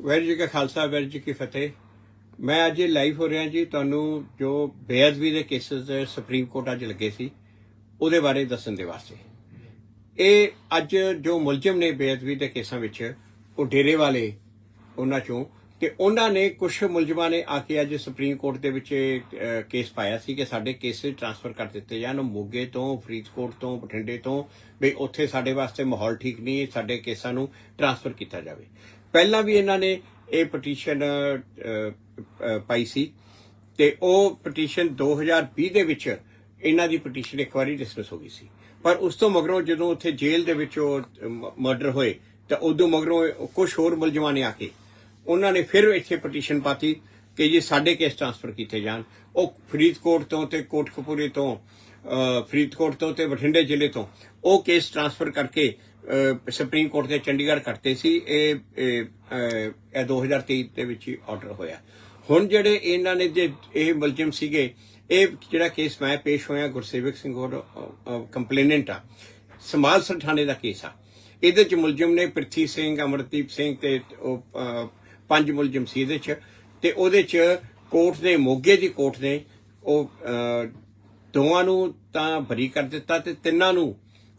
ਵਾਹਿਗੁਰੂ ਜੀ ਕਾ ਖਾਲਸਾ ਵਾਹਿਗੁਰੂ ਜੀ ਕੀ ਫਤਿਹ। ਮੈਂ ਅੱਜ ਲਾਈਵ ਹੋ ਰਿਹਾ ਜੀ ਤੁਹਾਨੂੰ ਜੋ ਬੇਅਦਬੀ ਦੇ ਕੇਸਸ ਸੁਪਰੀਮ ਕੋਰਟ ਅੱਜ ਲੱਗੇ ਸੀ ਉਹਦੇ ਬਾਰੇ ਦੱਸਣ ਦੇ ਵਾਸਤੇ। ਇਹ ਅੱਜ ਜੋ ਮੁਲਜ਼ਮ ਨੇ ਬੇਅਦਬੀ ਦੇ ਕੇਸਾਂ ਵਿੱਚ ਉਹ ਡੇਰੇ ਵਾਲੇ ਉਹਨਾਂ ਚੋਂ ਤੇ ਉਹਨਾਂ ਨੇ ਕੁਝ ਮੁਲਜ਼ਮਾਂ ਨੇ ਆ ਕੇ ਅੱਜ ਸੁਪਰੀਮ ਕੋਰਟ ਦੇ ਵਿੱਚ ਇਹ, ਕੇਸ ਪਾਇਆ ਸੀ ਕਿ ਸਾਡੇ ਕੇਸ ਟ੍ਰਾਂਸਫਰ ਕਰ ਦਿੱਤੇ ਜਾਣ ਮੋਗੇ ਤੋਂ ਫਰੀਦਕੋਟ ਤੋਂ ਬਠਿੰਡੇ ਤੋਂ ਵੀ ਉੱਥੇ ਸਾਡੇ ਵਾਸਤੇ ਮਾਹੌਲ ਠੀਕ ਨਹੀਂ ਸਾਡੇ ਕੇਸਾਂ ਨੂੰ ਟ੍ਰਾਂਸਫਰ ਕੀਤਾ ਜਾਵੇ। ਪਹਿਲਾਂ ਵੀ ਇਹਨਾਂ ਨੇ ਇਹ ਪਟੀਸ਼ਨ ਪਾਈ ਸੀ ਤੇ ਉਹ ਪਟੀਸ਼ਨ 2020 ਦੇ ਵਿੱਚ ਇਹਨਾਂ ਦੀ ਪਟੀਸ਼ਨ ਇੱਕ ਵਾਰੀ ਡਿਸਮਿਸ ਹੋ ਗਈ ਸੀ। ਪਰ ਉਸ ਤੋਂ ਮਗਰੋਂ ਜਦੋਂ ਉੱਥੇ ਜੇਲ੍ਹ ਦੇ ਵਿੱਚ ਉਹ ਮਰਡਰ ਹੋਏ, ਤਾਂ ਉਦੋਂ ਮਗਰੋਂ ਕੁਝ ਹੋਰ ਮੁਲਜ਼ਮਾਂ ਨੇ ਆ ਕੇ ਉਹਨਾਂ ਨੇ ਫਿਰ ਇੱਥੇ ਪਟੀਸ਼ਨ ਪਾਤੀ ਕਿ ਜੀ ਸਾਡੇ ਕੇਸ ਟ੍ਰਾਂਸਫਰ ਕੀਤੇ ਜਾਣ। ਉਹ ਫਰੀਦਕੋਟ ਤੋਂ ਤੇ ਕੋਟਕਪੂਰੇ ਤੋਂ ਫਰੀਦਕੋਟ ਤੋਂ ਤੇ ਬਠਿੰਡੇ ਜ਼ਿਲ੍ਹੇ ਤੋਂ ਉਹ ਕੇਸ ਟ੍ਰਾਂਸਫਰ ਕਰਕੇ ਸੁਪਰੀਮ ਕੋਰਟ ਦੇ ਚੰਡੀਗੜ੍ਹ ਕਰਤੇ ਸੀ ਇਹ ਇਹ, ਅਹ, ਇਹ 2023 ਦੇ ਵਿੱਚ ਹੀ ਆਰਡਰ ਹੋਇਆ। ਹੁਣ ਜਿਹੜੇ ਇਹਨਾਂ ਨੇ ਜੇ ਇਹ ਮੁਲਜ਼ਮ ਸੀਗੇ ਇਹ ਜਿਹੜਾ ਕੇਸ ਮੈਂ ਪੇਸ਼ ਹੋਇਆ ਗੁਰਸੇਵਕ ਸਿੰਘ ਹੋਰ ਕੰਪਲੇਨੈਂਟ ਆ ਸਮਾਜ ਥਾਣੇ ਦਾ ਕੇਸ ਆ। ਇਹਦੇ ਚ ਮੁਲਜ਼ਮ ਨੇ ਪ੍ਰਿਥੀ ਸਿੰਘ ਅਮਰਦੀਪ ਸਿੰਘ ਤੇ ਉਹ ਪੰਜ ਮੁਲਜ਼ਮ ਸੀ ਇਹਦੇ ਚ ਤੇ ਉਹਦੇ ਚ ਕੋਰਟ ਦੇ ਮੋਗੇ ਦੀ ਕੋਰਟ ਨੇ ਉਹ ਦੋਵਾਂ ਨੂੰ ਤਾਂ ਬਰੀ ਕਰ ਦਿੱਤਾ ਤੇ ਤਿੰਨਾਂ ਨੂੰ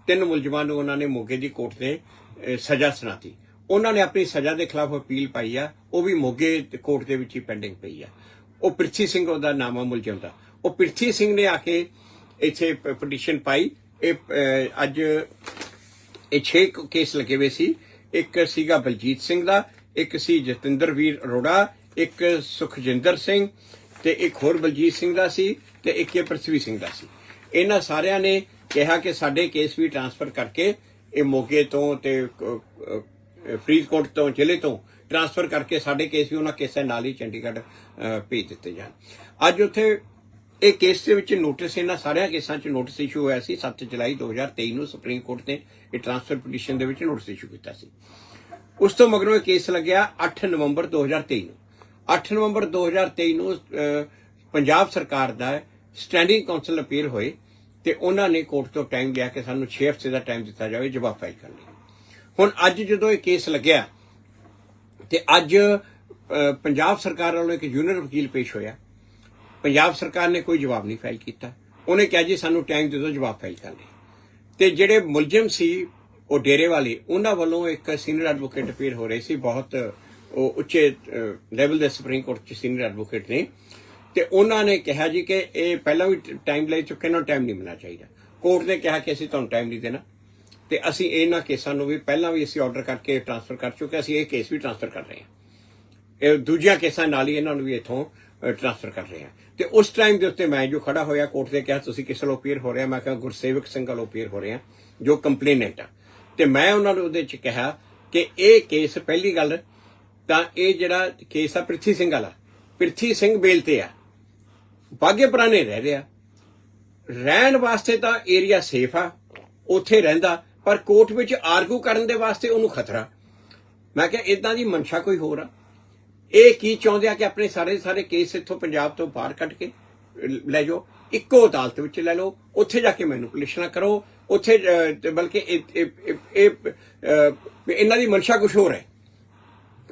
ਤਿੰਨ ਮੁਲਜ਼ਮਾਂ ਨੂੰ ਉਹਨਾਂ ਨੇ ਮੋਗੇ ਦੀ ਕੋਰਟ ਨੇ ਸਜ਼ਾ ਸੁਣਾਤੀ। ਉਹਨਾਂ ਨੇ ਆਪਣੀ ਸਜ਼ਾ ਦੇ ਖਿਲਾਫ ਅਪੀਲ ਪਾਈ ਆ, ਉਹ ਵੀ ਮੋਗੇ ਕੋਰਟ ਦੇ ਵਿੱਚ ਹੀ ਪੈਂਡਿੰਗ ਪਈ ਆ। ਉਹ ਪ੍ਰਿਥੀ ਸਿੰਘ ਉਹਦਾ ਨਾਮ ਆ ਮੁਲਜ਼ਮ ਦਾ। ਉਹ ਪ੍ਰਿਥੀ ਸਿੰਘ ਨੇ ਆ ਕੇ ਇੱਥੇ ਪਟੀਸ਼ਨ ਪਾਈ। ਇਹ ਅੱਜ ਇਹ 6 ਕੇਸ ਲੱਗੇ ਹੋਏ ਸੀ। ਇੱਕ ਸੀਗਾ ਬਲਜੀਤ ਸਿੰਘ ਦਾ, ਇੱਕ ਸੀ ਜਤਿੰਦਰ ਵੀਰ ਅਰੋੜਾ, ਇੱਕ ਸੁਖਜਿੰਦਰ ਸਿੰਘ ਤੇ ਇੱਕ ਹੋਰ ਬਲਜੀਤ ਸਿੰਘ ਦਾ ਸੀ ਤੇ ਇੱਕ ਇਹ ਪ੍ਰਥਵੀ ਸਿੰਘ ਦਾ ਸੀ। ਇਹਨਾਂ ਸਾਰਿਆਂ ਨੇ ਕਿਹਾ ਕਿ ਸਾਡੇ ਕੇਸ ਵੀ ਟ੍ਰਾਂਸਫਰ ਕਰਕੇ ਇਹ ਮੋਗੇ ਤੋਂ ਤੇ ਫਰੀਦਕੋਟ ਤੋਂ, ਜ਼ਿਲ੍ਹੇ ਤੋਂ ਟ੍ਰਾਂਸਫਰ ਕਰਕੇ ਸਾਡੇ ਕੇਸ ਵੀ ਉਹਨਾਂ ਕੇਸਾਂ ਨਾਲ ਹੀ ਚੰਡੀਗੜ੍ਹ ਭੇਜ ਦਿੱਤੇ ਜਾਣ। ਅੱਜ ਉੱਥੇ ਇਹ ਕੇਸ ਦੇ ਵਿੱਚ ਨੋਟਿਸ, ਇਹਨਾਂ ਸਾਰਿਆਂ ਕੇਸਾਂ 'ਚ ਨੋਟਿਸ ਇਸ਼ੂ ਹੋਇਆ ਸੀ। 7 ਜੁਲਾਈ 2023 ਨੂੰ ਸੁਪਰੀਮ ਕੋਰਟ ਨੇ ਇਹ ਟ੍ਰਾਂਸਫਰ ਪਟੀਸ਼ਨ ਦੇ ਵਿੱਚ ਨੋਟਿਸ ਇਸ਼ੂ ਕੀਤਾ ਸੀ। ਉਸ ਤੋਂ ਮਗਰੋਂ ਇਹ ਕੇਸ ਲੱਗਿਆ 8 ਨਵੰਬਰ 2023 ਨੂੰ। 8 ਨਵੰਬਰ 2023 ਨੂੰ ਪੰਜਾਬ ਸਰਕਾਰ ਦਾ ਸਟੈਂਡਿੰਗ ਕਾਉਂਸਲ ਅਪੀਲ ਹੋਏ। ਤੇ ਉਹਨਾਂ ਨੇ ਕੋਰਟ ਤੋਂ ਟਾਈਮ ਲਿਆ ਕਿ ਸਾਨੂੰ 6 ਹਫ਼ਤੇ ਦਾ ਟਾਈਮ ਦਿੱਤਾ ਜਾਵੇ ਜਵਾਬ ਫਾਈਲ ਕਰਨ। ਲਈ ਹੁਣ ਅੱਜ ਜਦੋਂ ਇਹ ਕੇਸ ਲੱਗਿਆ ਤੇ ਅੱਜ ਪੰਜਾਬ ਸਰਕਾਰ ਵੱਲੋਂ ਇੱਕ ਜੂਨੀਅਰ ਵਕੀਲ ਪੇਸ਼ ਹੋਇਆ। ਪੰਜਾਬ ਸਰਕਾਰ ਨੇ ਕੋਈ ਜਵਾਬ ਨਹੀਂ ਫਾਈਲ ਕੀਤਾ। ਉਹਨੇ ਕਿਹਾ ਜੀ ਸਾਨੂੰ ਟਾਈਮ ਦੇ ਦਿਓ, ਜਵਾਬ ਫਾਈਲ ਕਰਨ ਲਈ ਤੇ ਜਿਹੜੇ ਮੁਲਜ਼ਮ ਸੀ, ਉਹ ਡੇਰੇ ਵਾਲੇ, ਉਹਨਾਂ ਵੱਲੋਂ ਇੱਕ ਸੀਨੀਅਰ ਐਡਵੋਕੇਟ ਅਪੀਅਰ ਹੋ ਰਹੇ ਸੀ। ਬਹੁਤ, ਉਹ ਉੱਚੇ ਲੈਵਲ ਦੇ ਸੁਪਰੀਮ ਕੋਰਟ ਚ ਸੀਨੀਅਰ ਐਡਵੋਕੇਟ ਨੇ। ਤੇ ਉਹਨਾਂ ਨੇ ਕਿਹਾ ਜੀ ਕਿ ਇਹ ਪਹਿਲਾਂ ਵੀ ਟਾਈਮ ਲੈ ਚੁੱਕੇ ਨੇ ਟਾਈਮ ਨਹੀਂ ਮਿਲਣਾ ਚਾਹੀਦਾ। ਕੋਰਟ ਨੇ ਕਿਹਾ ਕਿ ਅਸੀਂ ਤੁਹਾਨੂੰ ਟਾਈਮ ਨਹੀਂ ਦੇਣਾ। ਤੇ ਅਸੀਂ ਇਹਨਾਂ ਕੇਸਾਂ ਨੂੰ ਵੀ ਪਹਿਲਾਂ ਵੀ ਅਸੀਂ ਆਰਡਰ ਕਰਕੇ ਟ੍ਰਾਂਸਫਰ ਕਰ ਚੁੱਕੇ ਅਸੀਂ ਇਹ ਕੇਸ ਵੀ ਟ੍ਰਾਂਸਫਰ ਕਰ ਰਹੇ ਹਾਂ। ਇਹ ਦੂਜੀਆਂ ਕੇਸਾਂ ਨਾਲ ਹੀ ਇਹਨਾਂ ਨੂੰ ਵੀ ਇੱਥੋਂ ਟ੍ਰਾਂਸਫਰ ਕਰ ਰਹੇ ਹਾਂ। ਤੇ ਉਸ ਟਾਈਮ ਦੇ ਉੱਤੇ ਮੈਂ ਜੋ ਖੜਾ ਹੋਇਆ ਕੋਰਟ ਦੇ ਕਿਹਾ, ਤੁਸੀਂ ਕਿਸ ਵੱਲੋਂ ਅਪੀਅਰ ਹੋ ਰਹੇ ਆ ਮੈਂ ਕਿਹਾ, ਗੁਰਸੇਵਕ ਸਿੰਘ ਵੱਲੋਂ ਅਪੀਅਰ ਹੋ ਰਹੇ ਆ ਜੋ ਕੰਪਲੇਨੈਂਟ ਆ। ਤੇ ਮੈਂ ਉਹਨਾਂ ਨੂੰ ਉਹਦੇ ਚ ਕਿਹਾ ਕਿ ਇਹ ਕੇਸ ਪਹਿਲੀ ਗੱਲ ਤਾਂ ਇਹ ਜਿਹੜਾ ਕੇਸ ਆ, ਪ੍ਰਿਥੀ ਸਿੰਘ ਵਾਲਾ। ਪ੍ਰਿਥੀ ਸਿੰਘ ਬੇਲ ਤੇ ਆ। ਬਾਗੇ ਪੁਰਾਣੇ ਰਹਿ ਰਿਹਾ। ਰਹਿਣ ਵਾਸਤੇ ਤਾਂ ਏਰੀਆ ਸੇਫ ਆ, ਉੱਥੇ ਰਹਿੰਦਾ, ਪਰ ਕੋਰਟ ਵਿੱਚ ਆਰਗੂ ਕਰਨ ਦੇ ਵਾਸਤੇ ਉਹਨੂੰ ਖਤਰਾ। ਮੈਂ ਕਿਹਾ ਇਦਾਂ ਦੀ ਮਨਸ਼ਾ ਕੋਈ ਹੋਰ ਆ। ਇਹ ਕੀ ਚਾਹੁੰਦੇ ਆ ਕਿ ਆਪਣੇ ਸਾਰੇ ਸਾਰੇ ਕੇਸ ਇੱਥੋਂ ਪੰਜਾਬ ਤੋਂ ਬਾਹਰ ਕੱਢ ਕੇ ਲੈ ਜਾਓ। ਇੱਕੋ ਅਦਾਲਤ ਵਿੱਚ ਲੈ ਲਓ। ਉੱਥੇ ਜਾ ਕੇ ਮੈਨੂਪੂਲੇਸ਼ਨਾਂ ਕਰੋ। ਉੱਥੇ ਬਲਕਿ ਇਹ ਇਹਨਾਂ ਦੀ ਮਨਸ਼ਾ ਕੁਝ ਹੋਰ ਹੈ।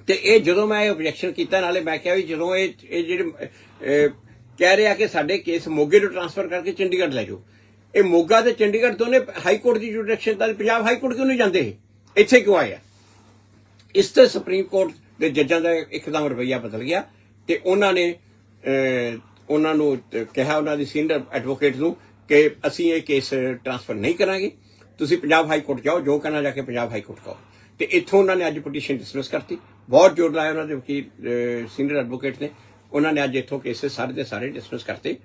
ਤੇ ਇਹ ਜਦੋਂ ਮੈਂ ਇਹ ਆਬਜੈਕਸ਼ਨ ਕੀਤਾ, ਨਾਲੇ ਮੈਂ ਕਿਹਾ ਵੀ ਜਦੋਂ ਇਹ ਇਹ ਜਿਹੜੇ ਕਹਿ ਰਿਹਾ ਕਿ ਸਾਡੇ ਕੇਸ ਮੋਗੇ ਨੂੰ ਟ੍ਰਾਂਸਫਰ ਕਰਕੇ ਚੰਡੀਗੜ੍ਹ ਲੈ ਜਾਓ। ਇਹ ਮੋਗਾ ਤੇ ਚੰਡੀਗੜ੍ਹ ਦੋਨੇ ਹਾਈ ਕੋਰਟ ਦੀ ਜੁਡੀਸ਼ੀਅਲ ਤਾਂ ਪੰਜਾਬ ਹਾਈ ਕੋਰਟ ਕਿਉਂ ਨਹੀਂ ਜਾਂਦੇ? ਇਹ? ਇੱਥੇ ਕਿਉਂ ਆਏ ਆ? ਇਸ ਤੇ ਸੁਪਰੀਮ ਕੋਰਟ ਦੇ ਜੱਜਾਂ ਦਾ ਇੱਕਦਮ ਰਵੱਈਆ ਬਦਲ ਗਿਆ ਤੇ ਉਹਨਾਂ ਨੇ ਉਹਨਾਂ ਨੂੰ ਕਿਹਾ ਉਹਨਾਂ ਦੀ ਸੀਨੀਅਰ ਐਡਵੋਕੇਟ ਨੂੰ ਕਿ ਅਸੀਂ ਇਹ ਕੇਸ ਟ੍ਰਾਂਸਫਰ ਨਹੀਂ ਕਰਾਂਗੇ। ਤੁਸੀਂ ਪੰਜਾਬ ਹਾਈ ਕੋਰਟ ਜਾਓ, ਜੋ ਕਹਿਣਾ ਜਾ ਕੇ ਪੰਜਾਬ ਹਾਈ ਕੋਰਟ ਕਹੋ। ਤੇ ਇੱਥੋਂ ਉਹਨਾਂ ਨੇ ਅੱਜ ਪਟੀਸ਼ਨ ਡਿਸਮਿਸ ਕਰਤੀ। ਬਹੁਤ ਜ਼ੋਰ ਲਾਇਆ ਉਹਨਾਂ ਦੇ ਵਕੀਲ ਸੀਨੀਅਰ ਐਡਵੋਕੇਟ ਨੇ। ਉਹਨਾਂ ਨੇ ਅੱਜ ਇੱਥੋਂ ਕੇਸ ਸਾਰੇ ਦੇ ਸਾਰੇ ਡਿਸਮਿਸ ਕਰਤੇ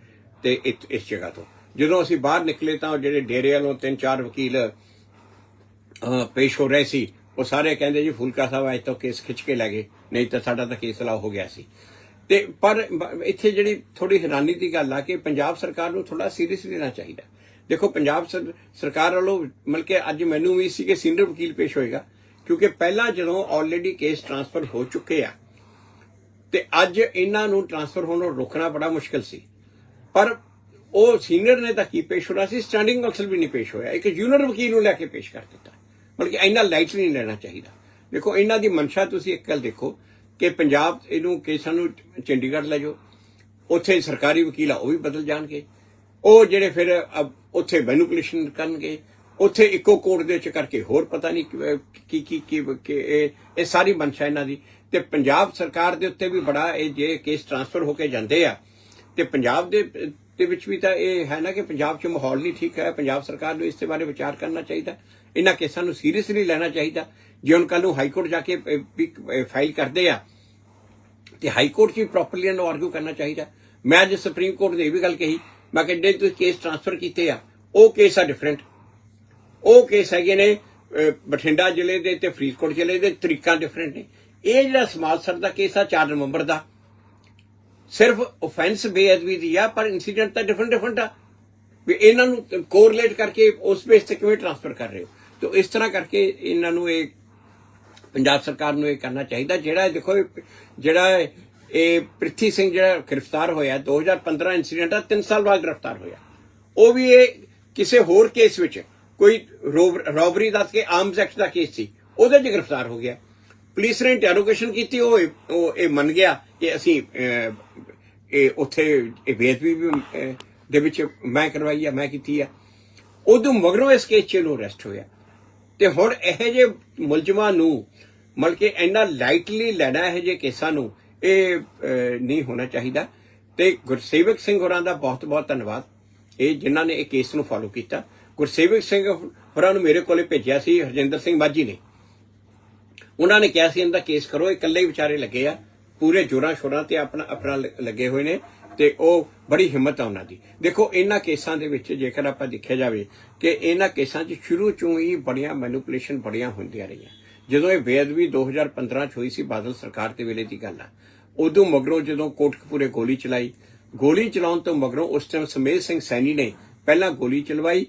ਤੇ ਇਸ ਜਗ੍ਹਾ ਤੋਂ। ਜਦੋਂ ਅਸੀਂ ਬਾਹਰ ਨਿਕਲੇ ਤਾਂ ਜਿਹੜੇ ਡੇਰੇ ਵਾਲੋਂ ਤਿੰਨ ਚਾਰ ਵਕੀਲ ਪੇਸ਼ ਹੋ ਰਹੇ ਸੀ, ਉਹ ਸਾਰੇ ਕਹਿੰਦੇ ਜੀ ਫੁਲਕਾ ਸਾਹਿਬ ਅੱਜ ਤੋਂ ਕੇਸ ਖਿੱਚ ਕੇ ਲੈ ਗਏ, ਨਹੀਂ ਤਾਂ ਸਾਡਾ ਤਾਂ ਕੇਸ ਲਾਓ ਹੋ ਗਿਆ ਸੀ। ਤੇ ਪਰ ਇੱਥੇ ਜਿਹੜੀ ਥੋੜੀ ਹੈਰਾਨੀ ਦੀ ਗੱਲ ਆ ਕਿ ਪੰਜਾਬ ਸਰਕਾਰ ਨੂੰ ਥੋੜਾ ਸੀਰੀਅਸ ਲੈਣਾ ਚਾਹੀਦਾ। ਦੇਖੋ, ਪੰਜਾਬ ਸਰ- ਸਰਕਾਰ ਵੱਲੋਂ ਮਤਲਬ ਕਿ ਅੱਜ ਮੈਨੂੰ ਵੀ ਸੀ ਕਿ ਸੀਨੀਅਰ ਵਕੀਲ ਪੇਸ਼ ਹੋਏਗਾ, ਕਿਉਂਕਿ ਪਹਿਲਾਂ ਜਦੋਂ ਆਲਰੇਡੀ ਕੇਸ ਟ੍ਰਾਂਸਫਰ ਹੋ ਚੁੱਕੇ ਆ ਤੇ ਅੱਜ ਇਹਨਾਂ ਨੂੰ ਟ੍ਰਾਂਸਫਰ ਹੋਣੋਂ ਰੋਕਣਾ ਬੜਾ ਮੁਸ਼ਕਲ ਸੀ। ਪਰ ਉਹ ਸੀਨੀਅਰ ਨੇ ਤਾਂ ਕੀ ਪੇਸ਼ ਹੋਣਾ ਸੀ? ਸਟੈਂਡਿੰਗ ਕੌਂਸਲ ਵੀ ਨਹੀਂ ਪੇਸ਼ ਹੋਇਆ। ਇੱਕ ਜੂਨੀਅਰ ਵਕੀਲ ਨੂੰ ਲੈ ਕੇ ਪੇਸ਼ ਕਰ ਦਿੱਤਾ। ਬਲਕਿ ਇੰਨਾ ਲਾਈਟ ਨਹੀਂ ਲੈਣਾ ਚਾਹੀਦਾ। ਦੇਖੋ, ਇਹਨਾਂ ਦੀ ਮਨਸ਼ਾ ਤੁਸੀਂ ਇੱਕ ਗੱਲ ਦੇਖੋ ਕਿ ਪੰਜਾਬ ਇਹਨੂੰ ਕੇਸਾਂ ਨੂੰ ਚੰਡੀਗੜ੍ਹ ਲੈ ਜਾਓ। ਉੱਥੇ ਸਰਕਾਰੀ ਵਕੀਲ ਆ, ਉਹ ਵੀ ਬਦਲ ਜਾਣਗੇ। ਉਹ ਜਿਹੜੇ ਫਿਰ ਉੱਥੇ ਮੈਨੂਪੂਲੇਸ਼ਨ ਕਰਨਗੇ ਉੱਥੇ ਇੱਕੋ ਕੋਰਟ ਦੇ ਵਿੱਚ ਕਰਕੇ ਹੋਰ ਪਤਾ ਨਹੀਂ ਕੀ ਕੀ ਕੀ ਇਹ ਇਹ ਸਾਰੀ ਮਨਸ਼ਾ ਇਹਨਾਂ ਦੀ। ਤੇ ਪੰਜਾਬ ਸਰਕਾਰ ਦੇ ਉੱਤੇ ਵੀ ਬੜਾ ਇਹ ਜੇ ਕੇਸ ਟ੍ਰਾਂਸਫਰ ਹੋ ਕੇ ਜਾਂਦੇ ਆ, ਤੇ ਪੰਜਾਬ ਦੇ ਦੇ ਵਿੱਚ ਵੀ ਤਾਂ ਇਹ ਹੈ ਨਾ ਕਿ ਪੰਜਾਬ 'ਚ ਮਾਹੌਲ ਨਹੀਂ ਠੀਕ ਹੈ। ਪੰਜਾਬ ਸਰਕਾਰ ਨੂੰ ਇਸ ਦੇ ਬਾਰੇ ਵਿਚਾਰ ਕਰਨਾ ਚਾਹੀਦਾ। ਇਹਨਾਂ ਕੇਸਾਂ ਨੂੰ ਸੀਰੀਅਸਲੀ ਲੈਣਾ ਚਾਹੀਦਾ। ਜੇ ਹੁਣ ਕੱਲ ਨੂੰ ਹਾਈ ਕੋਰਟ ਜਾ ਕੇ ਫਾਈਲ ਕਰਦੇ ਆ, ਤੇ ਹਾਈ ਕੋਰਟ 'ਚ ਵੀ ਪ੍ਰੋਪਰਲੀ ਇਹਨੂੰ ਆਰਗੂ ਕਰਨਾ ਚਾਹੀਦਾ। ਮੈਂ ਅੱਜ ਸੁਪਰੀਮ ਕੋਰਟ ਨੇ ਇਹ ਵੀ ਗੱਲ ਕਹੀ। ਮੈਂ ਕਿ ਜਿਹੜੇ ਤੁਸੀਂ ਕੇਸ ਟ੍ਰਾਂਸਫਰ ਕੀਤੇ ਆ। ਉਹ ਕੇਸ ਆ ਡਿਫਰੈਂਟ ਉਹ ਕੇਸ ਹੈਗੇ ਨੇ ਬਠਿੰਡਾ ਜ਼ਿਲ੍ਹੇ ਦੇ ਤੇ ਫਰੀਦਕੋਟ ਜ਼ਿਲ੍ਹੇ ਦੇ ਤਰੀਕਾਂ ਡਿਫਰੈਂਟ ਨੇ। ਇਹ ਜਿਹੜਾ ਸਮਾਜ ਸਮਾਜਸਰ ਦਾ ਕੇਸ ਆ 4 ਨਵੰਬਰ ਦਾ। ਸਿਰਫ ਆਫੈਂਸ ਬੇਅਦਬੀ ਦੀ ਆ, ਪਰ ਇਨਸੀਡੈਂਟ ਤਾਂ ਡਿਫਰੈਂਟ ਡਿਫਰੈਂਟ ਆ। ਵੀ ਇਹਨਾਂ ਨੂੰ ਕੋਰਿਲੇਟ ਕਰਕੇ ਉਸ ਬੇਸ ਤੇ ਕਿਵੇਂ ਟ੍ਰਾਂਸਫਰ ਕਰ ਰਹੇ ਹੋ? ਤੇ ਇਸ ਤਰ੍ਹਾਂ ਕਰਕੇ ਇਹਨਾਂ ਨੂੰ ਇਹ ਪੰਜਾਬ ਸਰਕਾਰ ਨੂੰ ਇਹ ਕਰਨਾ ਚਾਹੀਦਾ, ਜਿਹੜਾ ਇਹ ਦੇਖੋ ਇਹ ਜਿਹੜਾ ਇਹ ਪ੍ਰਿਥੀ ਸਿੰਘ ਜਿਹੜਾ ਗ੍ਰਿਫਤਾਰ ਹੋਇਆ 2015 ਇਨਸੀਡੈਂਟ ਆ 3 ਸਾਲ ਬਾਅਦ ਗ੍ਰਿਫਤਾਰ ਹੋਇਆ। ਉਹ ਵੀ ਇਹ ਕਿਸੇ ਹੋਰ ਕੇਸ ਵਿੱਚ ਕੋਈ ਰੋਬਰੀ ਦੱਸ ਕੇ ਆਰਮਸ ਐਕਟ ਦਾ ਕੇਸ ਸੀ, ਉਹਦੇ 'ਚ ਗ੍ਰਿਫਤਾਰ ਹੋ ਗਿਆ। ਪੁਲਿਸ ਨੇ ਇੰਟਰੋਗੇਸ਼ਨ ਕੀਤੀ, ਉਹ ਉਹ ਇਹ ਮੰਨ ਗਿਆ ਕਿ ਅਸੀਂ ਇਹ ਉੱਥੇ, ਇਹ ਬੇਅਦਬੀ ਦੇ ਵਿੱਚ ਮੈਂ ਕਰਵਾਈ ਆ, ਮੈਂ ਕੀਤੀ ਆ। ਉਦੋਂ ਮਗਰੋਂ ਇਸ ਕੇਸ 'ਚ ਨੂੰ ਅਰੈਸਟ ਹੋਇਆ। ਤੇ ਹੁਣ ਇਹ ਜੇ ਮੁਲਜ਼ਮਾਂ ਨੂੰ, ਮਤਲਬ ਕਿ ਇੰਨਾ ਲਾਈਟਲੀ ਲੈਣਾ ਇਹ ਜੇ ਕੇਸਾਂ ਨੂੰ, ਇਹ ਨਹੀਂ ਹੋਣਾ ਚਾਹੀਦਾ। ਤੇ ਗੁਰਸੇਵਕ ਸਿੰਘ ਹੋਰਾਂ ਦਾ ਬਹੁਤ ਬਹੁਤ ਧੰਨਵਾਦ। ਇਹ ਜਿਨ੍ਹਾਂ ਨੇ ਇਹ ਕੇਸ ਨੂੰ ਫਾਲੋ ਕੀਤਾ। ਗੁਰਸੇਵਕ ਸਿੰਘ ਹੋਰਾਂ ਨੂੰ ਮੇਰੇ ਕੋਲੇ ਭੇਜਿਆ ਸੀ, ਹਰਜਿੰਦਰ ਸਿੰਘ ਮਾਝੀ ਨੇ। ਉਹਨਾਂ ਨੇ ਕਿਹਾ ਸੀ, ਇਹਦਾ ਕੇਸ ਕਰੋ ਇਹ ਇਕੱਲੇ ਹੀ ਵਿਚਾਰੇ ਲੱਗੇ ਆ। ਪੂਰੇ ਜੋਰਾਂ ਸ਼ੋਰਾਂ ਤੇ ਆਪਣਾ ਆਪਣਾ ਲੱਗੇ ਹੋਏ ਨੇ ਤੇ ਉਹ ਬੜੀ ਹਿੰਮਤ ਆ ਉਹਨਾਂ ਦੀ। ਦੇਖੋ, ਇਹਨਾਂ ਕੇਸਾਂ ਦੇ ਵਿੱਚ ਜੇਕਰ ਆਪਾਂ ਦੇਖਿਆ ਜਾਵੇ ਕਿ ਇਹਨਾਂ ਕੇਸਾਂ 'ਚ ਸ਼ੁਰੂ ਚੋਂ ਹੀ ਬੜੀਆਂ ਮੈਨੂਪੂਲੇਸ਼ਨ ਬੜੀਆਂ ਹੁੰਦੀਆਂ ਰਹੀਆਂ। ਜਦੋਂ ਇਹ ਬੇਅਦਬੀ 2015 ਚ ਹੋਈ ਸੀ ਬਾਦਲ ਸਰਕਾਰ ਦੇ ਵੇਲੇ ਦੀ ਗੱਲ ਆ, ਉਦੋਂ ਮਗਰੋਂ ਜਦੋਂ ਕੋਟਕਪੂਰੇ ਗੋਲੀ ਚਲਾਈ। ਗੋਲੀ ਚਲਾਉਣ ਤੋਂ ਮਗਰੋਂ ਉਸ ਟਾਈਮ ਸਮੇਤ ਸਿੰਘ ਸੈਣੀ ਨੇ ਪਹਿਲਾਂ ਗੋਲੀ ਚਲਵਾਈ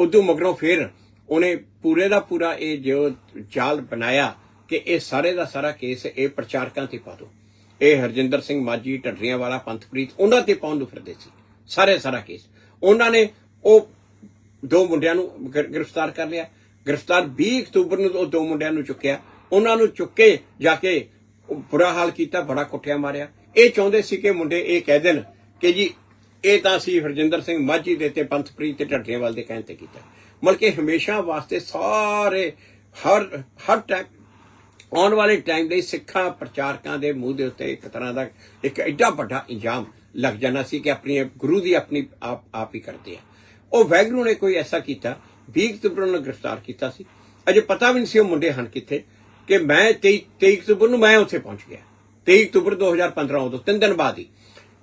ਉਦੋਂ ਮਗਰੋਂ ਫਿਰ ਉਹਨੇ ਪੂਰੇ ਦਾ ਪੂਰਾ ਇਹ ਜੋ ਜਾਲ ਬਣਾਇਆ ਕਿ ਇਹ ਸਾਰੇ ਦਾ ਸਾਰਾ ਕੇਸ ਇਹ ਪ੍ਰਚਾਰਕਾਂ ਤੇ ਪਾ ਦੋ। ਇਹ ਹਰਜਿੰਦਰ ਸਿੰਘ ਮਾਜੀ ਢੱਡਰੀਆਂ ਵਾਲਾ, ਪੰਥਪ੍ਰੀਤ, ਉਹਨਾਂ ਤੇ ਪਾਉਣ ਨੂੰ ਫਿਰਦੇ ਸੀ। ਸਾਰੇ ਸਾਰਾ ਕੇਸ। ਉਹਨਾਂ ਨੇ ਉਹ ਦੋ ਮੁੰਡਿਆਂ ਨੂੰ ਗ੍ਰਿਫਤਾਰ ਕਰ ਲਿਆ। ਗ੍ਰਿਫਤਾਰ 20 ਅਕਤੂਬਰ ਨੂੰ ਉਹ ਦੋ ਮੁੰਡਿਆਂ ਨੂੰ ਚੁੱਕਿਆ। ਉਹਨਾਂ ਨੂੰ ਚੁੱਕ ਕੇ ਜਾ ਕੇ ਬੁਰਾ ਹਾਲ ਕੀਤਾ, ਬੜਾ ਕੁੱਟਿਆ ਮਾਰਿਆ। ਇਹ ਚਾਹੁੰਦੇ ਸੀ ਕਿ ਮੁੰਡੇ ਇਹ ਕਹਿ ਦੇਣ ਕਿ ਜੀ ਇਹ ਤਾਂ ਸੀ ਹਰਜਿੰਦਰ ਸਿੰਘ ਮਾਝੀ ਦੇ ਤੇ ਪੰਥਪ੍ਰੀਤ ਤੇ ਢੱਡਰੀਆਂਵਾਲ ਦੇ ਕਹਿਣ ਤੇ ਕੀਤਾ। ਮਤਲਬ ਹਮੇਸ਼ਾ ਵਾਸਤੇ ਸਾਰੇ ਹਰ ਹਰ ਟਾਈਮ, ਆਉਣ ਵਾਲੇ ਟਾਈਮ ਲਈ ਸਿੱਖਾਂ, ਪ੍ਰਚਾਰਕਾਂ ਦੇ ਮੂੰਹ ਦੇ ਉੱਤੇ ਇੱਕ ਤਰ੍ਹਾਂ ਦਾ ਇੱਕ ਐਡਾ ਵੱਡਾ ਇੰਜਾਮ ਲੱਗ ਜਾਣਾ ਸੀ ਕਿ ਆਪਣੀ ਗੁਰੂ ਦੀ ਆਪਣੀ ਆਪ ਆਪ ਹੀ ਕਰਦੇ ਆ। ਉਹ ਵੈਗਰੂ ਨੇ ਕੋਈ ਐਸਾ ਕੀਤਾ 20 ਅਕਤੂਬਰ ਨੂੰ ਗ੍ਰਿਫਤਾਰ ਕੀਤਾ ਸੀ। ਅਜੇ ਪਤਾ ਵੀ ਨਹੀਂ ਸੀ ਉਹ ਮੁੰਡੇ ਹਨ ਕਿੱਥੇ, ਕਿ ਮੈਂ 23 23 ਅਕਤੂਬਰ ਨੂੰ ਮੈਂ ਉੱਥੇ ਪਹੁੰਚ ਗਿਆ। 23 ਅਕਤੂਬਰ 2015 ਉਦੋਂ, ਤਿੰਨ ਦਿਨ ਬਾਅਦ ਹੀ।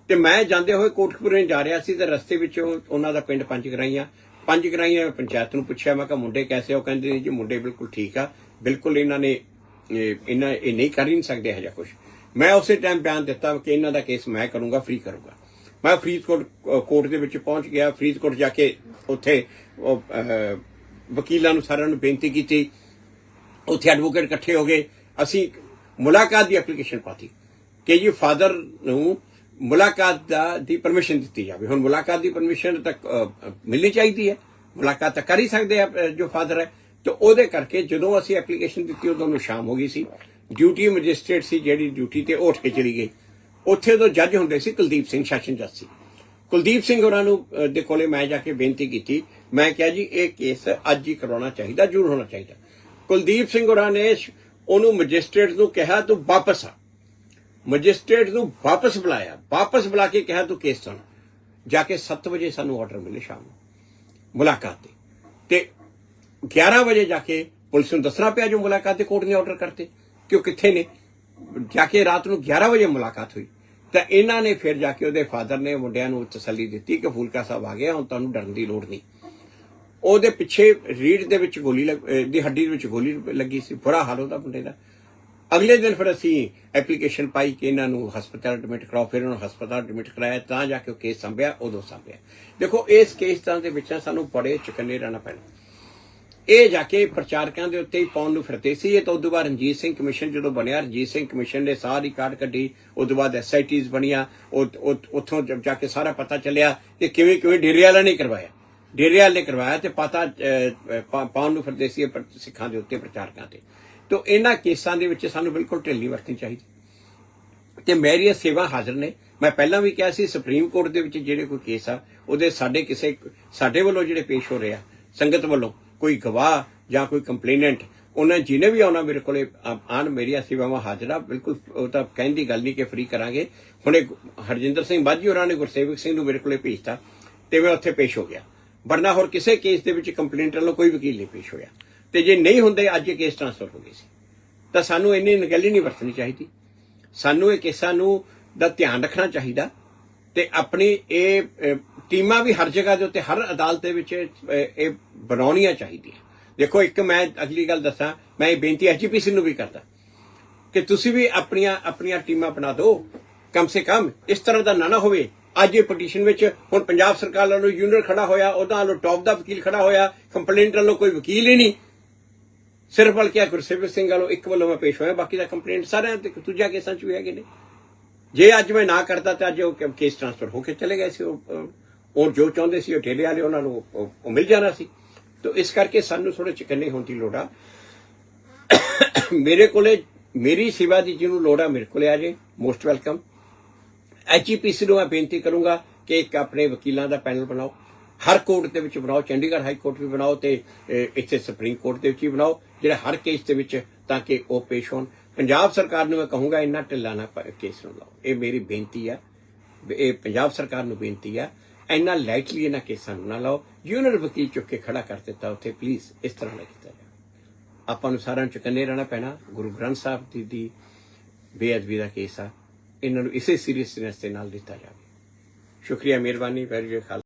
ਤੇ ਮੈਂ ਜਾਂਦੇ ਹੋਏ ਕੋਟਕਪੂਰੇ ਜਾ ਰਿਹਾ ਸੀ ਤੇ ਰਸਤੇ ਵਿੱਚ ਉਹਨਾਂ ਦਾ ਪਿੰਡ ਪੰਜ ਕਰਾਈਆਂ ਪੰਜ ਕਰਾਈਆਂ ਮੈਂ ਪੰਚਾਇਤ ਨੂੰ ਪੁੱਛਿਆ, ਮੈਂ ਕਿਹਾ ਮੁੰਡੇ ਕੈਸੇ ਆ? ਉਹ ਕਹਿੰਦੇ ਨੇ ਜੀ ਮੁੰਡੇ ਬਿਲਕੁਲ ਠੀਕ ਆ। ਬਿਲਕੁਲ ਇਹਨਾਂ ਨੇ ਇਹਨਾਂ ਇਹ ਨਹੀਂ ਕਰ ਹੀ ਨਹੀਂ ਸਕਦੇ ਹਜਾ ਕੁਝ ਮੈਂ ਉਸੇ ਟਾਈਮ ਬਿਆਨ ਦਿੱਤਾ ਕਿ ਇਹਨਾਂ ਦਾ ਕੇਸ ਮੈਂ ਕਰੂੰਗਾ ਫ੍ਰੀ ਕਰੂੰਗਾ। ਮੈਂ ਫਰੀਦਕੋਟ ਕੋਰਟ ਦੇ ਵਿੱਚ ਪਹੁੰਚ ਗਿਆ। ਫਰੀਦਕੋਟ ਜਾ ਕੇ ਉੱਥੇ ਵਕੀਲਾਂ ਨੂੰ ਸਾਰਿਆਂ ਨੂੰ ਬੇਨਤੀ ਕੀਤੀ। ਉੱਥੇ ਐਡਵੋਕੇਟ ਇਕੱਠੇ ਹੋ ਗਏ। ਅਸੀਂ ਮੁਲਾਕਾਤ ਦੀ ਐਪਲੀਕੇਸ਼ਨ ਪਾਤੀ ਕਿ ਜੀ ਫਾਦਰ ਨੂੰ ਮੁਲਾਕਾਤ ਦਾ ਦੀ ਪਰਮਿਸ਼ਨ ਦਿੱਤੀ ਜਾਵੇ। ਹੁਣ ਮੁਲਾਕਾਤ ਦੀ ਪਰਮਿਸ਼ਨ ਤੱਕ ਮਿਲਣੀ ਚਾਹੀਦੀ ਹੈ। ਮੁਲਾਕਾਤ ਤਾਂ ਕਰ ਹੀ ਸਕਦੇ ਆ ਜੋ ਫਾਦਰ ਹੈ। ਤੇ ਉਹਦੇ ਕਰਕੇ ਜਦੋਂ ਅਸੀਂ ਐਪਲੀਕੇਸ਼ਨ ਦਿੱਤੀ ਉਦੋਂ ਨੂੰ ਸ਼ਾਮ ਹੋ ਗਈ ਸੀ। ਡਿਊਟੀ ਮੈਜਿਸਟ੍ਰੇਟ ਸੀ, ਜਿਹੜੀ ਡਿਊਟੀ ਤੇ ਉਹ ਉੱਠ ਕੇ ਚਲੀ ਗਈ। ਉੱਥੇ ਤੋਂ ਜੱਜ ਹੁੰਦੇ ਸੀ ਕੁਲਦੀਪ ਸਿੰਘ, ਸ਼ਾਸਨ ਜੱਜ ਸੀ। ਕੁਲਦੀਪ ਸਿੰਘ ਹੋਰਾਂ ਨੂੰ ਦੇ ਕੋਲੇ ਮੈਂ ਜਾ ਕੇ ਬੇਨਤੀ ਕੀਤੀ। ਮੈਂ ਕਿਹਾ ਜੀ, ਇਹ ਕੇਸ ਅੱਜ ਹੀ ਕਰਾਉਣਾ ਚਾਹੀਦਾ, ਜ਼ਰੂਰ ਹੋਣਾ ਚਾਹੀਦਾ। ਕੁਲਦੀਪ ਸਿੰਘ ਹੋਰਾਂ ਨੇ ਉਹਨੂੰ ਮੈਜਿਸਟ੍ਰੇਟ ਨੂੰ ਕਿਹਾ, ਤੂੰ ਵਾਪਸ ਆ। ਮੈਜਿਸਟ੍ਰੇਟ ਨੂੰ ਵਾਪਸ ਬੁਲਾਇਆ। ਵਾਪਸ ਬੁਲਾ ਕੇ ਕਿਹਾ, ਤੂੰ ਕੇਸ ਸੁਣ। ਜਾ ਕੇ 7 ਵਜੇ ਸਾਨੂੰ ਆਰਡਰ ਮਿਲੇ ਸ਼ਾਮ ਨੂੰ, ਮੁਲਾਕਾਤ ਤੇ ਤੇ 11 ਵਜੇ ਜਾ ਕੇ ਪੁਲਿਸ ਨੂੰ ਦੱਸਣਾ ਪਿਆ ਜੋ ਮੁਲਾਕਾਤ ਦੇ ਕੋਰਟ ਨੇ ਆਰਡਰ ਕਰਤੇ, ਕਿ ਉਹ ਕਿੱਥੇ ਨੇ। ਜਾ ਕੇ ਰਾਤ ਨੂੰ 11 ਵਜੇ ਮੁਲਾਕਾਤ ਹੋਈ। ਤਾਂ ਇਹਨਾਂ ਨੇ ਫਿਰ ਜਾ ਕੇ ਉਹਦੇ ਫਾਦਰ ਨੇ ਮੁੰਡਿਆਂ ਨੂੰ ਤਸੱਲੀ ਦਿੱਤੀ ਕਿ ਫੂਲਕਾ ਸਾਹਿਬ ਆ ਗਿਆ ਹੁਣ ਤੁਹਾਨੂੰ ਡਰਨ ਦੀ ਲੋੜ ਨਹੀਂ। ਉਹਦੇ ਪਿੱਛੇ ਰੀੜ ਦੇ ਵਿੱਚ ਗੋਲੀ ਦੀ ਹੱਡੀ ਦੇ ਵਿੱਚ ਗੋਲੀ ਲੱਗੀ ਸੀ, ਬੁਰਾ ਹਾਲ ਉਹਦਾ ਮੁੰਡੇ ਦਾ। ਅਗਲੇ ਦਿਨ ਫਿਰ ਅਸੀਂ ਐਪਲੀਕੇਸ਼ਨ ਪਾਈ ਕਿ ਇਹਨਾਂ ਨੂੰ ਹਸਪਤਾਲ ਐਡਮਿਟ ਕਰਾਓ, ਫਿਰ ਉਹਨਾਂ ਨੂੰ ਹਸਪਤਾਲ ਐਡਮਿਟ ਕਰਾਇਆ, ਤਾਂ ਜਾ ਕੇ ਕੇਸ ਸੰਭਿਆ, ਉਦੋਂ ਸੰਭਿਆ। ਦੇਖੋ, ਇਸ ਕੇਸ ਤਾਂ ਦੇ ਵਿੱਚ ਸਾਨੂੰ ਬੜੇ ਚੁਕੰਨੇ ਰਹਿਣਾ ਪੈਣਾ। ਇਹ ਜਾ ਕੇ ਪ੍ਰਚਾਰਕਾਂ ਦੇ ਉੱਤੇ ਹੀ ਪਾਉਣ ਨੂੰ ਫਿਰਦੇ ਸੀ। ਇਹ ਤਾਂ ਉਦੋਂ ਬਾਅਦ ਰਣਜੀਤ ਸਿੰਘ ਕਮਿਸ਼ਨ ਜਦੋਂ ਬਣਿਆ, ਰਣਜੀਤ ਸਿੰਘ ਕਮਿਸ਼ਨ ਨੇ ਸਾਰੀ ਕਾਰਡ ਕੱਢੀ, ਉਦੋਂ ਬਾਅਦ ਐਸਆਈਟੀਜ਼ ਬਣੀਆਂ, ਉਹ- ਉਹ- ਉੱਥੋਂ ਜਾ ਕੇ ਸਾਰਾ ਪਤਾ ਚੱਲਿਆ ਕਿ ਕਿਵੇਂ ਕਿਵੇਂ ਡੇਰੇ ਵਾਲਾ ਨੇ ਕਰਵਾਇਆ। ਡੇਰੇ ਵਾਲੇ ਨੇ ਕਰਵਾਇਆ ਤੇ ਪਤਾ ਪਾਉਣ ਨੂੰ ਫਿਰਦੇ ਸੀ ਇਹ ਸਿੱਖਾਂ ਦੇ ਉੱਤੇ, ਪ੍ਰਚਾਰਕਾਂ ਤੇ। ਤੋਂ ਇਹਨਾਂ ਕੇਸਾਂ ਦੇ ਵਿੱਚ ਸਾਨੂੰ ਬਿਲਕੁਲ ਢਿੱਲੀ ਵਰਤਣੀ ਚਾਹੀਦੀ। ਤੇ ਮੇਰੀਆਂ ਸੇਵਾ ਹਾਜ਼ਰ ਨੇ। ਮੈਂ ਪਹਿਲਾਂ ਵੀ ਕਿਹਾ ਸੀ ਸੁਪਰੀਮ ਕੋਰਟ ਦੇ ਵਿੱਚ ਜਿਹੜੇ ਕੋਈ ਕੇਸ ਆ, ਉਹਦੇ ਸਾਡੇ ਕਿਸੇ, ਸਾਡੇ ਵੱਲੋਂ ਜਿਹੜੇ ਪੇਸ਼ ਹੋ ਰਿਹਾ ਸੰਗਤ ਵੱਲੋਂ, ਕੋਈ ਗਵਾਹ ਜਾਂ ਕੋਈ ਕੰਪਲੇਨੈਂਟ, ਉਹਨਾਂ ਜਿਹਨੇ ਵੀ ਆਉਣਾ ਮੇਰੇ ਕੋਲੇ ਆ- ਆਉਣ ਮੇਰੀਆਂ ਸੇਵਾਵਾਂ ਹਾਜ਼ਰ ਆ। ਬਿਲਕੁਲ, ਉਹ ਤਾਂ ਕਹਿਣ ਦੀ ਗੱਲ ਨਹੀਂ ਕਿ ਫ੍ਰੀ ਕਰਾਂਗੇ। ਹੁਣੇ ਹਰਜਿੰਦਰ ਸਿੰਘ ਬਾਜੀ ਹੋਰਾਂ ਨੇ ਗੁਰਸੇਵਕ ਸਿੰਘ ਨੂੰ ਮੇਰੇ ਕੋਲੇ ਭੇਜਤਾ ਤੇ ਮੈਂ ਉੱਥੇ ਪੇਸ਼ ਹੋ ਗਿਆ। ਵਰਨਾ ਹੋਰ ਕਿਸੇ ਕੇਸ ਦੇ ਵਿੱਚ ਕੰਪਲੇਂਟ ਵੱਲੋਂ ਕੋਈ ਵਕੀਲ ਨਹੀਂ ਪੇਸ਼ ਹੋਇਆ। ਤੇ ਜੇ ਨਹੀਂ ਹੁੰਦੇ, ਅੱਜ ਇਹ ਕੇਸ ਟ੍ਰਾਂਸਫਰ ਹੋ ਗਏ ਸੀ। ਤਾਂ ਸਾਨੂੰ ਇੰਨੀ ਨਗਲੀ ਨਹੀਂ ਵਰਤਣੀ ਚਾਹੀਦੀ। ਸਾਨੂੰ ਇਹ ਕੇਸਾਂ ਨੂੰ ਦਾ ਧਿਆਨ ਰੱਖਣਾ ਚਾਹੀਦਾ ਤੇ ਆਪਣੀ ਇਹ ਟੀਮਾਂ ਵੀ ਹਰ ਜਗ੍ਹਾ ਦੇ ਉੱਤੇ, ਹਰ ਅਦਾਲਤ ਦੇ ਵਿੱਚ ਇਹ ਬਣਾਉਣੀਆਂ ਚਾਹੀਦੀਆਂ। ਦੇਖੋ, ਇੱਕ ਮੈਂ ਅਗਲੀ ਗੱਲ ਦੱਸਾਂ, ਮੈਂ ਇਹ ਬੇਨਤੀ ਐਚਪੀਸੀ ਨੂੰ ਵੀ ਕਰਦਾ ਕਿ ਤੁਸੀਂ ਵੀ ਆਪਣੀਆਂ ਆਪਣੀਆਂ ਟੀਮਾਂ ਬਣਾ ਦਿਓ। ਕਮ ਸੇ ਕਮ ਇਸ ਤਰ੍ਹਾਂ ਦਾ ਨਾ ਨਾ ਹੋਵੇ। ਅੱਜ ਇਹ ਪਟੀਸ਼ਨ ਵਿੱਚ ਹੁਣ ਪੰਜਾਬ ਸਰਕਾਰ ਵੱਲੋਂ ਯੂਨੀਅਨ ਖੜਾ ਹੋਇਆ, ਉਹਦਾ ਵੱਲੋਂ ਟੌਪ ਦਾ ਵਕੀਲ ਖੜਾ ਹੋਇਆ ਕੰਪਲੇਂਟ ਵੱਲੋਂ ਕੋਈ ਵਕੀਲ ਹੀ ਨਹੀਂ। ਸਿਰਫ ਬਲਕਿ ਗੁਰਸੇਵਕ ਸਿੰਘ ਵੱਲੋਂ ਇੱਕ ਵੱਲੋਂ ਮੈਂ ਪੇਸ਼ ਹੋਇਆ, ਬਾਕੀ ਦਾ ਕੰਪਲੇਂਟ ਸਾਰਿਆਂ ਤੇ ਦੂਜਾ ਕੇਸਾਂ ਚ ਵੀ ਹੈਗੇ ਨੇ। ਜੇ ਅੱਜ ਮੈਂ ਨਾ ਕਰਦਾ ਤਾਂ ਅੱਜ ਉਹ ਕੇਸ ਟ੍ਰਾਂਸਫਰ ਹੋ ਕੇ ਚਲੇ ਗਏ ਸੀ, ਉਹ ਉਹ ਜੋ ਚਾਹੁੰਦੇ ਸੀ, ਉਹ ਠੇਲੇ ਵਾਲੇ ਉਹਨਾਂ ਨੂੰ, ਉਹ ਮਿਲ ਜਾਣਾ ਸੀ। ਤਾਂ ਇਸ ਕਰਕੇ ਸਾਨੂੰ ਥੋੜੇ ਚਿਕਨੇ ਹੋਣ ਦੀ ਲੋੜ ਆ। ਮੇਰੇ ਕੋਲੇ, ਮੇਰੀ ਸੇਵਾ ਦੀ ਜਿਹਨੂੰ ਲੋੜ ਆ, ਮੇਰੇ ਕੋਲੇ ਆ ਜੇ ਮੋਸਟ ਵੈਲਕਮ ਐਚਪੀਸੀ ਨੂੰ ਮੈਂ ਬੇਨਤੀ ਕਰੂੰਗਾ ਕਿ ਇੱਕ ਆਪਣੇ ਵਕੀਲਾਂ ਦਾ ਪੈਨਲ ਬਣਾਓ। ਹਰ ਕੋਰਟ ਦੇ ਵਿੱਚ ਬਣਾਓ, ਚੰਡੀਗੜ੍ਹ ਹਾਈ ਕੋਰਟ ਵੀ ਬਣਾਓ ਤੇ ਇੱਥੇ ਸੁਪਰੀਮ ਕੋਰਟ ਦੇ ਵਿੱਚ ਵੀ ਬਣਾਓ, ਜਿਹੜਾ ਹਰ ਕੇਸ ਦੇ ਵਿੱਚ ਤਾਂ ਕਿ ਉਹ ਪੇਸ਼ ਹੋਣ। ਪੰਜਾਬ ਸਰਕਾਰ ਨੂੰ ਮੈਂ ਕਹੂੰਗਾ ਇੰਨਾ ਢਿੱਲਾ ਨਾ ਪ- ਕੇਸ ਨੂੰ ਲਾਓ। ਇਹ ਮੇਰੀ ਬੇਨਤੀ ਹੈ ਇਹ ਪੰਜਾਬ ਸਰਕਾਰ ਨੂੰ ਬੇਨਤੀ ਹੈ ਇੰਨਾ ਲਾਈਟਲੀ ਇਹਨਾਂ ਕੇਸਾਂ ਨੂੰ ਨਾ ਲਾਓ। ਯੂਨੀਅਨ ਵਕੀਲ ਚੁੱਕ ਕੇ ਖੜਾ ਕਰ ਦਿੱਤਾ ਉੱਥੇ ਪਲੀਜ਼ ਇਸ ਤਰ੍ਹਾਂ ਨਾ ਕੀਤਾ ਜਾਵੇ। ਆਪਾਂ ਨੂੰ ਸਾਰਿਆਂ ਨੂੰ ਚੁਕੰਨੇ ਰਹਿਣਾ ਪੈਣਾ। ਗੁਰੂ ਗ੍ਰੰਥ ਸਾਹਿਬ ਜੀ ਦੀ ਬੇਅਦਬੀ ਦਾ ਕੇਸ ਆ। ਇਹਨਾਂ ਨੂੰ ਇਸੇ ਸੀਰੀਅਸਨੈਸ ਦੇ ਨਾਲ ਦਿੱਤਾ ਜਾਵੇ। ਸ਼ੁਕਰੀਆ, ਮਿਹਰਬਾਨੀ, ਵੈਰੀ ਖਾਲ